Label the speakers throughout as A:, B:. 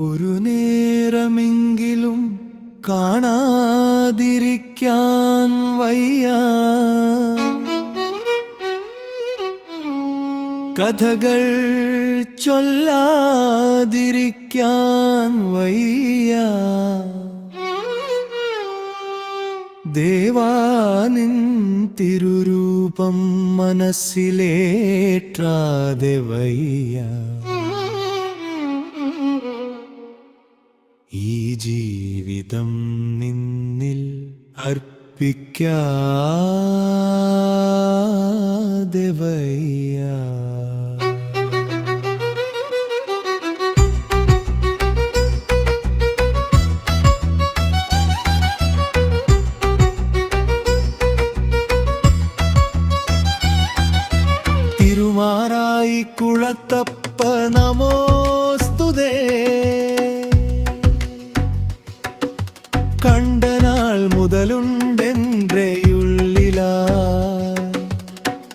A: ഒരു നേരമെങ്കിലും കാണാതിരിക്കാൻ വയ്യ. കഥകൾ ചൊല്ലാതിരിക്കാൻ വയ്യ. ദേവാനിൻ തിരുരൂപം മനസ്സിലേറ്റാതെ വയ്യ. ഈ ജീവിതം നിന്നിൽ അർപ്പിക്കാതെ വയ്യ തിരുമാറായി കുളത്തപ്പ നമോസ്തുതേ. കണ്ട നാൾ മുതലുണ്ടെന്റെ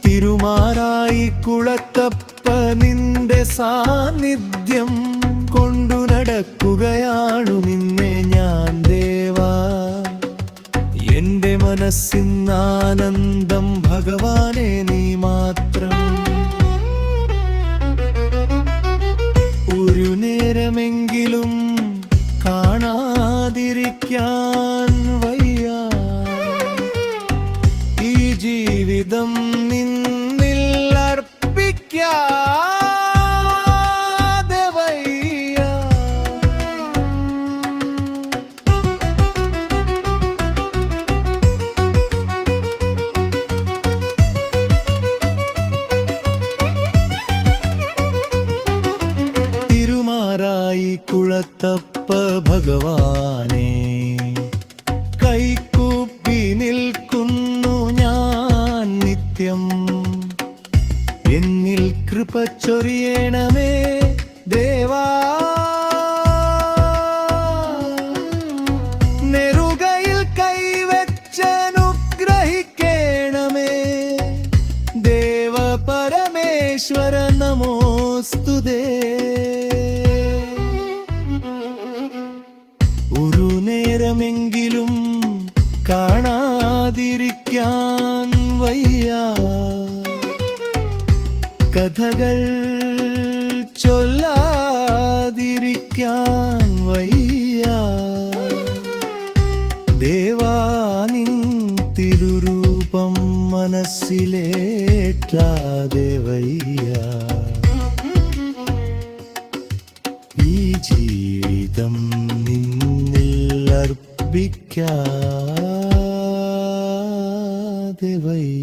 A: തിരുമാറായി കുളത്തപ്പ നിന്റെ സാന്നിധ്യം കൊണ്ടു നടക്കുകയാണു നിന്നെ ഞാൻ ദേവാ. എന്റെ മനസ്സിന്നാനന്ദം ഭഗവാനെ നീ മാത്രം. കാണാതിരിക്കാൻ വയ്യ. ഈ ജീവിതം നിന്നിൽ അർപ്പിക്കാതെ വയ്യ. കുളത്തപ്പ ഭഗവാനെ. കൈക്കൂപ്പി നിൽക്കുന്നു ഞാൻ നിത്യം. എന്നിൽ കൃപ ചൊരിയണമേ ദേവാ. നെറുകയിൽ കൈവച്ചനുഗ്രഹിക്കണമേ. നേരമെങ്കിലും കാണാതിരിക്കാൻ വയ്യ. കഥകൾ ചൊല്ലാതിരിക്കാൻ വയ്യ. ദേവാനിൻ തിരുരൂപം മനസ്സിലേറ്റാതെ വയ്യ. ഈ ജീവിതം നിന്നിൽ അർപ്പിക്കാതെ വയ്യ.